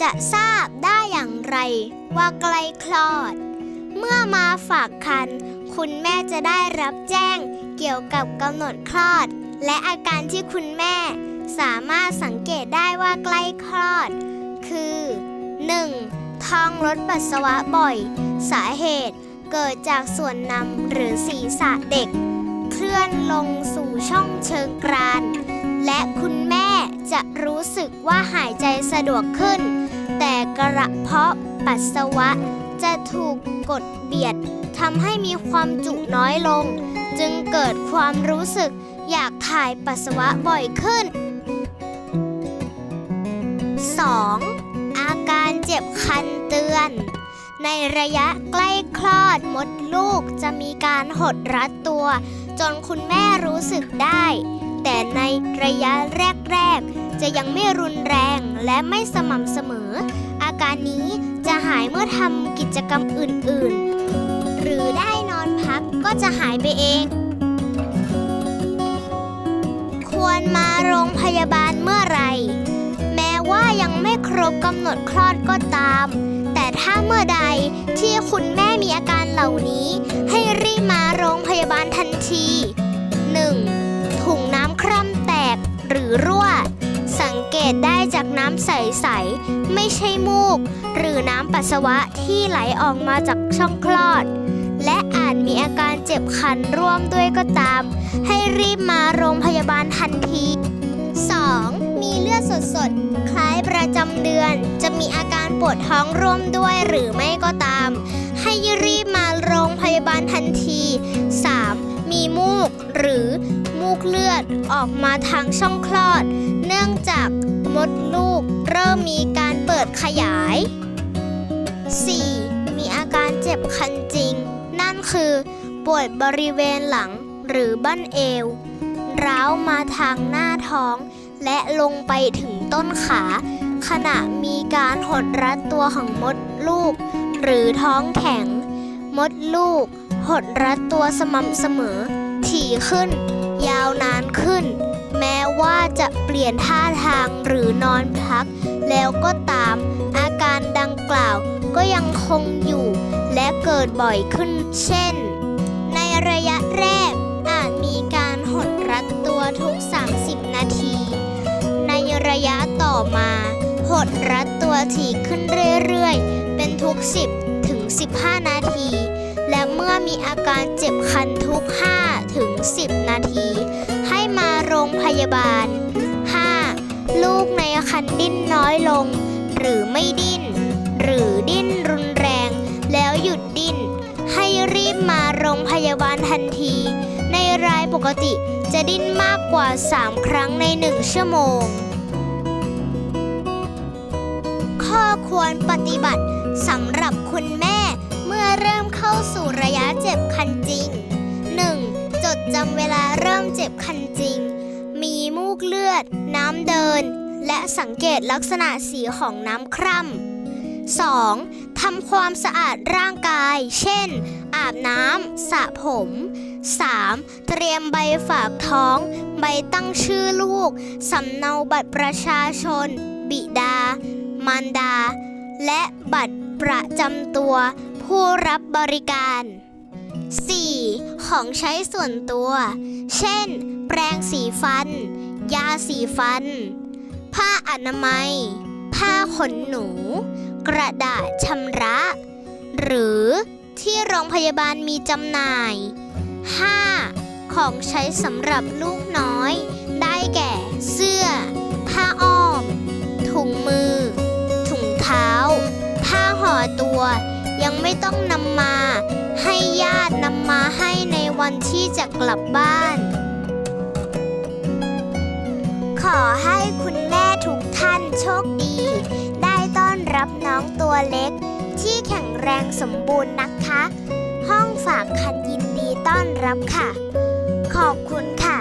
จะทราบได้อย่างไร ว่าใกล้คลอด เมื่อมาฝากคัน คุณแม่จะได้รับแจ้งเกี่ยวกับกำหนดคลอด และอาการที่คุณแม่ สามารถสังเกตได้ว่าใกล้คลอด คือ 1. ท้องลดปัสสาวะบ่อย สาเหตุเกิดจากส่วนนำหรือศีรษะเด็ก เคลื่อนลงสู่ช่องเชิงกราน และคุณแม่จะรู้สึกว่าหายใจสะดวกขึ้น แต่กระเพาะปัสสาวะจะถูกกดเบียดทำให้มีความจุน้อยลง จึงเกิดความรู้สึกอยากถ่ายปัสสาวะบ่อยขึ้น 2. อาการเจ็บคันเตือน ในระยะใกล้คลอดมดลูกจะมีการหดรัดตัว จนคุณแม่รู้สึกได้ แต่ในระยะแรก ๆ จะยังไม่รุนแรงและไม่สม่ำเสมอ อาการนี้จะหายเมื่อทำกิจกรรมอื่น ๆ หรือได้นอนพักก็จะหายไปเอง ควรมาโรงพยาบาลเมื่อไหร่ แม้ว่ายังไม่ครบกำหนดคลอดก็ตาม แต่ถ้าเมื่อใด ตได้จากน้ำใส ๆ ไม่ใช่มูก หรือน้ำปัสสาวะที่ไหลออกมาจากช่องคลอด และอาจมีอาการเจ็บคันร่วมด้วยก็ตาม ให้รีบมาโรงพยาบาลทันที 2. มีเลือดสดๆ คล้ายประจำเดือน จะมีอาการปวดท้องร่วมด้วยหรือไม่ก็ตาม ให้รีบมาโรงพยาบาลทันที 3. มีมูกหรือ มูกเลือดออกมาทางช่องคลอด เนื่องจากมดลูกเริ่มมีการเปิดขยาย 4. มีอาการเจ็บคันจริง นั่นคือปวดบริเวณหลังหรือบั้นเอว ร้าวมาทางหน้าท้อง และลงไปถึงต้นขา ขณะมีการหดรัดตัวของมดลูก หรือท้องแข็ง มดลูก หดรัดตัวสม่ำเสมอ ถี่ขึ้น ยาวนานขึ้น แม้ว่าจะเปลี่ยนท่าทางหรือนอนพัก แล้วก็ตามอาการดังกล่าวก็ยังคงอยู่ และเกิดบ่อยขึ้น เช่น ในระยะแรกอาจมีการหดรัดตัวทุก 30 นาที ในระยะต่อมาหดรัดตัวถี่ขึ้นเรื่อยๆ เป็นทุก 10 ถึง 15 นาที มื่อมีอาการเจ็บคันทุก 5 ถึง 10 นาที ให้มาโรงพยาบาล 5. ลูกในคันดิ้นน้อยลง หรือไม่ดิ้น หรือดิ้นรุนแรง แล้วหยุดดิ้น ให้รีบมาโรงพยาบาลทันที ในรายปกติจะดิ้นมากกว่า 3 ครั้งใน 1 ชั่วโมง ข้อควรปฏิบัติสำหรับคุณแม่ เมื่อเริ่มเข้าสู่ระยะเจ็บคันจริง 1. จดจำเวลาเริ่มเจ็บคันจริง มีมูกเลือด น้ำเดิน และสังเกตลักษณะสีของน้ำคร่ำ 2. ทำความสะอาดร่างกาย เช่น อาบน้ำสระผม 3. เตรียมใบฝากท้อง ใบตั้งชื่อลูก สำเนาบัตรประชาชน บิดา มารดา และบัตรประจำตัว ผู้รับบริการ 4. ของใช้ส่วนตัว เช่น แปรงสีฟัน ยาสีฟัน ผ้าอนามัย ผ้าขนหนู กระดาษชำระ หรือที่โรงพยาบาลมีจำหน่าย 5. ของใช้สำหรับลูกน้อย ได้แก่ ไม่ต้องนำมา ให้ญาตินำมาให้ในวันที่จะกลับบ้าน ขอให้คุณแม่ทุกท่านโชคดี ได้ต้อนรับน้องตัวเล็ก ที่แข็งแรงสมบูรณ์นะคะ ห้องฝากคันยินดีต้อนรับค่ะ ขอบคุณค่ะ